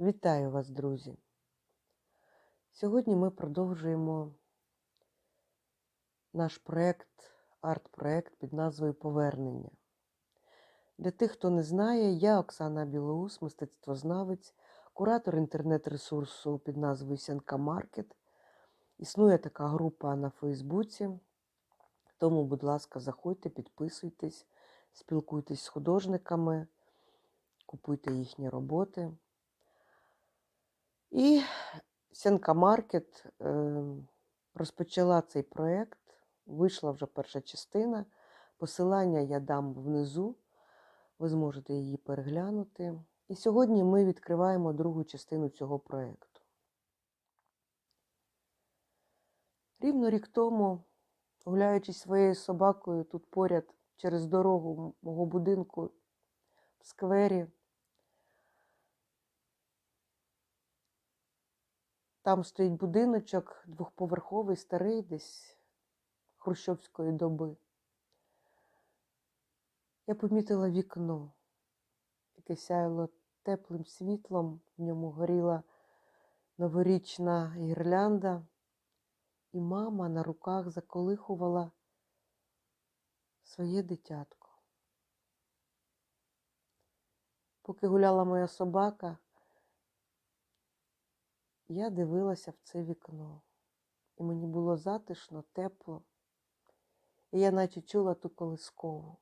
Вітаю вас, друзі! Сьогодні ми продовжуємо наш проект, арт-проект під назвою Повернення. Для тих, хто не знає, я Оксана Білоус, мистецтвознавець, куратор інтернет-ресурсу під назвою Сянка Маркет. Існує така група на Фейсбуці. Тому, будь ласка, заходьте, підписуйтесь, спілкуйтесь з художниками, купуйте їхні роботи. І Сянка Маркет розпочала цей проєкт. Вийшла вже перша частина. Посилання я дам внизу. Ви зможете її переглянути. І сьогодні ми відкриваємо другу частину цього проєкту. Рівно рік тому, гуляючись своєю собакою тут поряд через дорогу мого будинку в сквері, Там стоїть будиночок двохповерховий, старий, десь хрущовської доби. Я помітила вікно, яке сяяло теплим світлом, в ньому горіла новорічна гірлянда, і мама на руках заколихувала своє дитятко. Поки гуляла моя собака, я дивилася в це вікно, і мені було затишно, тепло, і я наче чула ту колискову.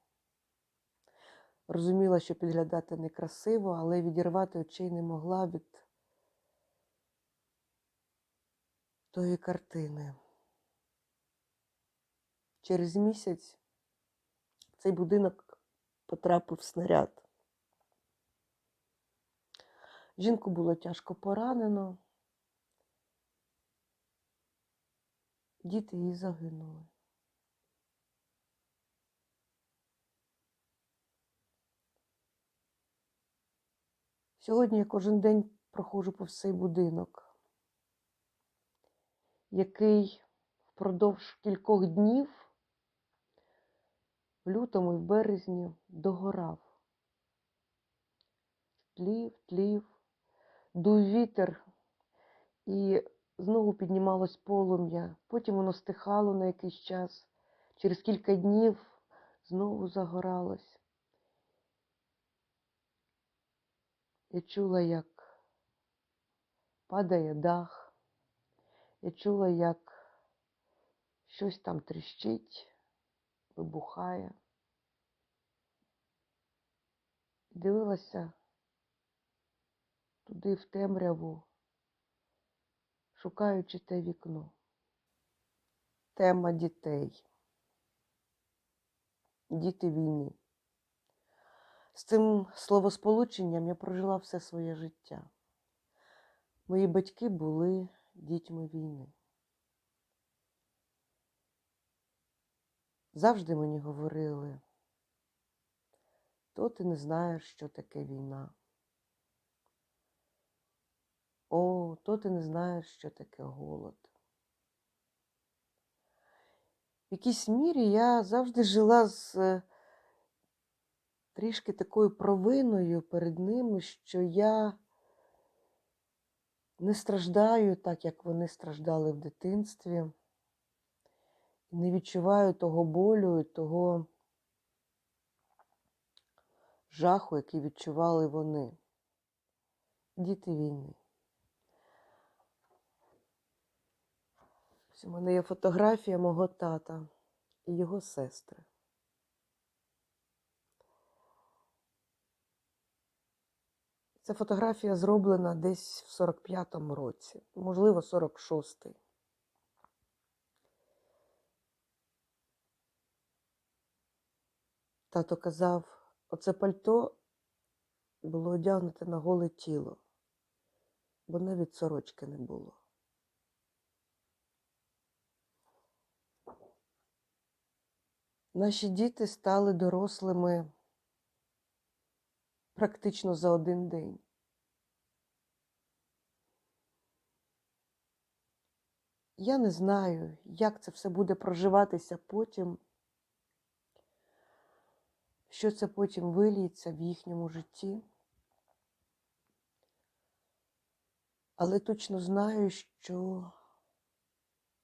Розуміла, що підглядати некрасиво, але відірвати очей не могла від тої картини. Через місяць цей будинок потрапив снаряд. Жінку було тяжко поранено. Діти її загинули. Сьогодні я кожен день проходжу повз цей будинок, який впродовж кількох днів в лютому і в березні догорав. Тлів, тлів, дув вітер і знову піднімалось полум'я, потім воно стихало на якийсь час, через кілька днів знову загоралось. Я чула, як падає дах, я чула, як щось там тріщить, вибухає. Дивилася туди в темряву шукаючи те вікно. Тема дітей. Діти війни. З цим словосполученням я прожила все своє життя. Мої батьки були дітьми війни. Завжди мені говорили, то ти не знаєш, що таке війна. О, то ти не знаєш, що таке голод. В якійсь мірі я завжди жила з е, трішки такою провиною перед ними, що я не страждаю так, як вони страждали в дитинстві, не відчуваю того болю того жаху, який відчували вони, діти війни. У мене є фотографія мого тата і його сестри. Ця фотографія зроблена десь в 45-му році, можливо, 46-й. Тато казав, оце пальто було одягнуте на голе тіло, бо навіть сорочки не було. Наші діти стали дорослими практично за один день. Я не знаю, як це все буде проживатися потім, що це потім виліється в їхньому житті. Але точно знаю, що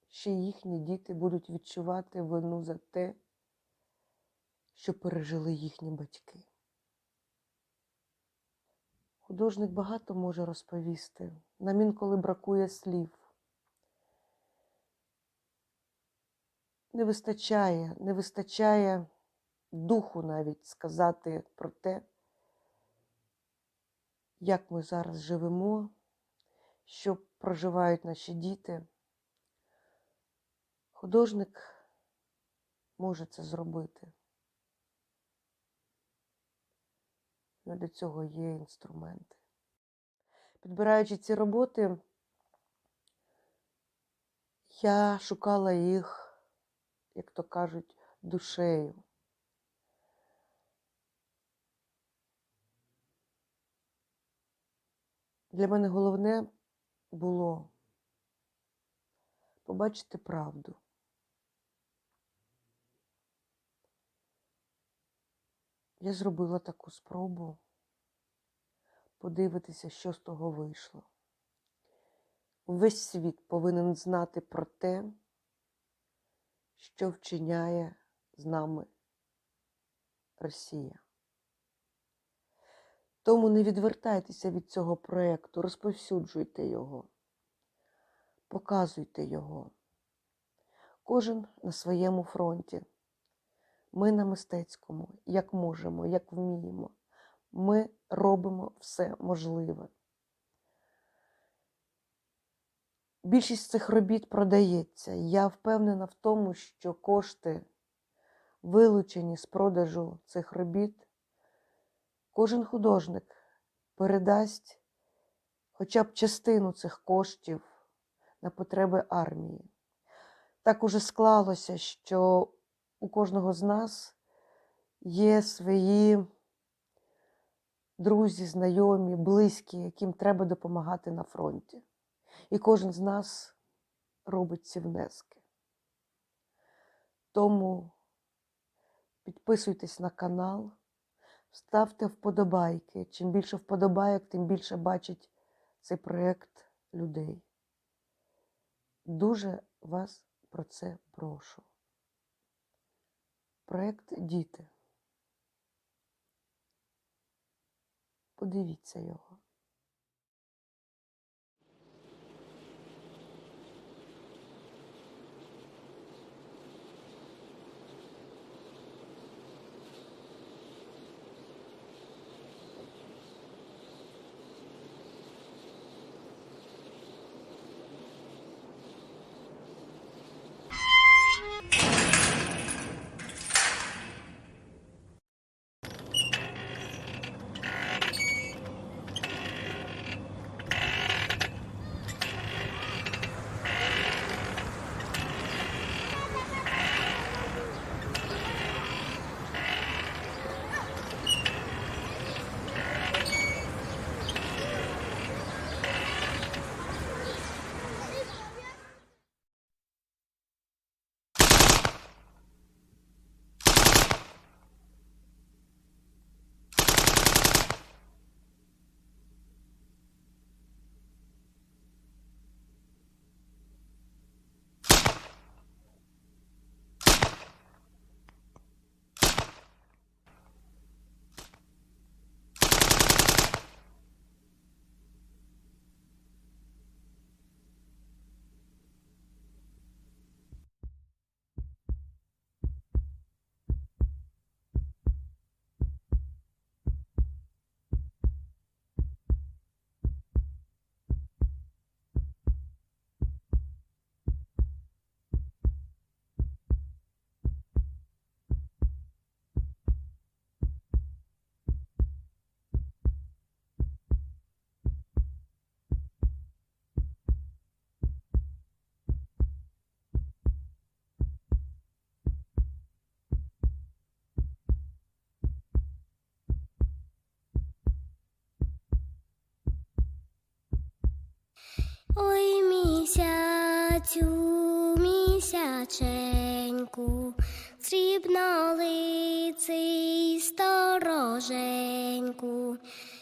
ще їхні діти будуть відчувати вину за те, що пережили їхні батьки. Художник багато може розповісти. Нам інколи бракує слів. Не вистачає, не вистачає духу навіть сказати про те, як ми зараз живемо, що проживають наші діти. Художник може це зробити. Але для цього є інструменти. Підбираючи ці роботи, я шукала їх, як то кажуть, душею. Для мене головне було побачити правду. Я зробила таку спробу подивитися, що з того вийшло. Весь світ повинен знати про те, що вчиняє з нами Росія. Тому не відвертайтеся від цього проєкту, розповсюджуйте його, показуйте його. Кожен на своєму фронті. Ми на мистецькому, як можемо, як вміємо. Ми робимо все можливе. Більшість цих робіт продається. Я впевнена в тому, що кошти, вилучені з продажу цих робіт, кожен художник передасть хоча б частину цих коштів на потреби армії. Так уже склалося, що у кожного з нас є свої друзі, знайомі, близькі, яким треба допомагати на фронті. І кожен з нас робить ці внески. Тому підписуйтесь на канал, ставте вподобайки. Чим більше вподобайок, тим більше бачить цей проєкт людей. Дуже вас про це прошу. Проєкт Діти. Подивіться його. цю місяченьку, срібна лиций стороженьку,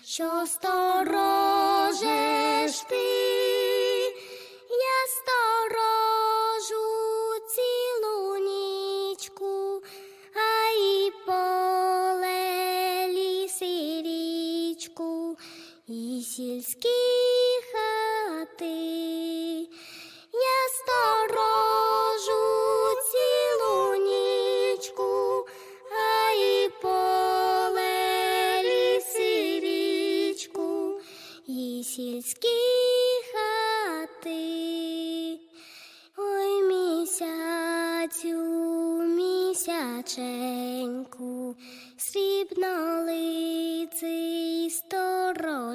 що сторожеш ти, я сторожу.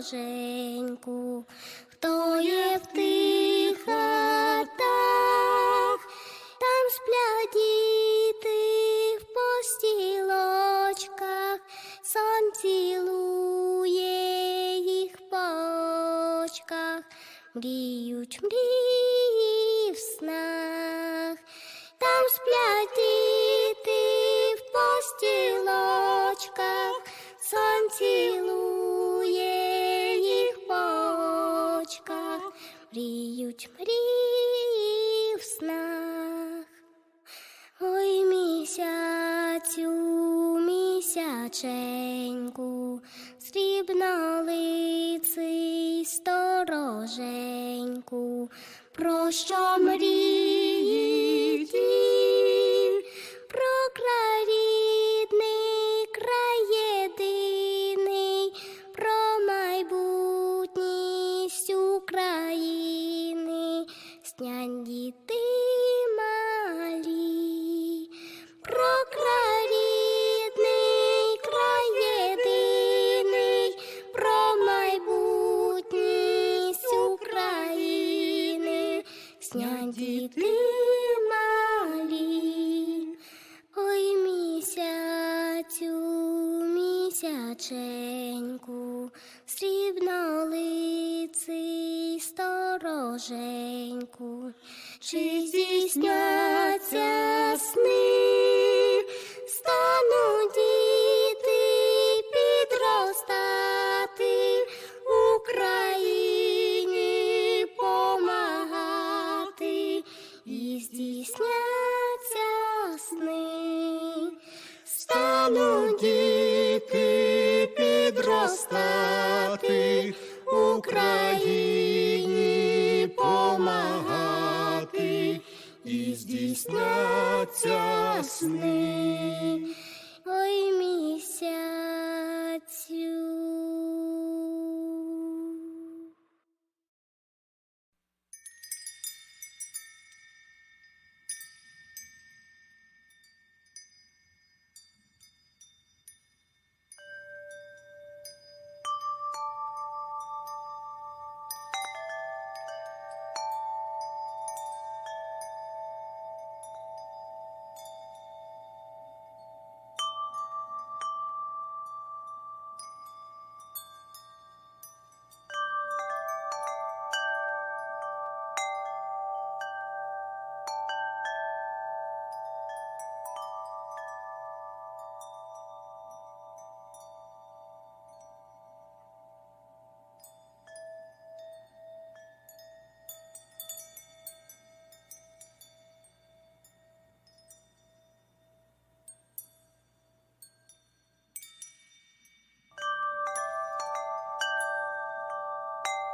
стороженьку, хто є в тих хатах, там сплять діти в постілочках, сон цілує їх по очках, мріють місяченьку, срібнолиций стороженьку, про що мріють ті? про край рідний, край єдиний, про майбутність України, снянь діти срібнолиций стороженьку, чи здійсняться сни,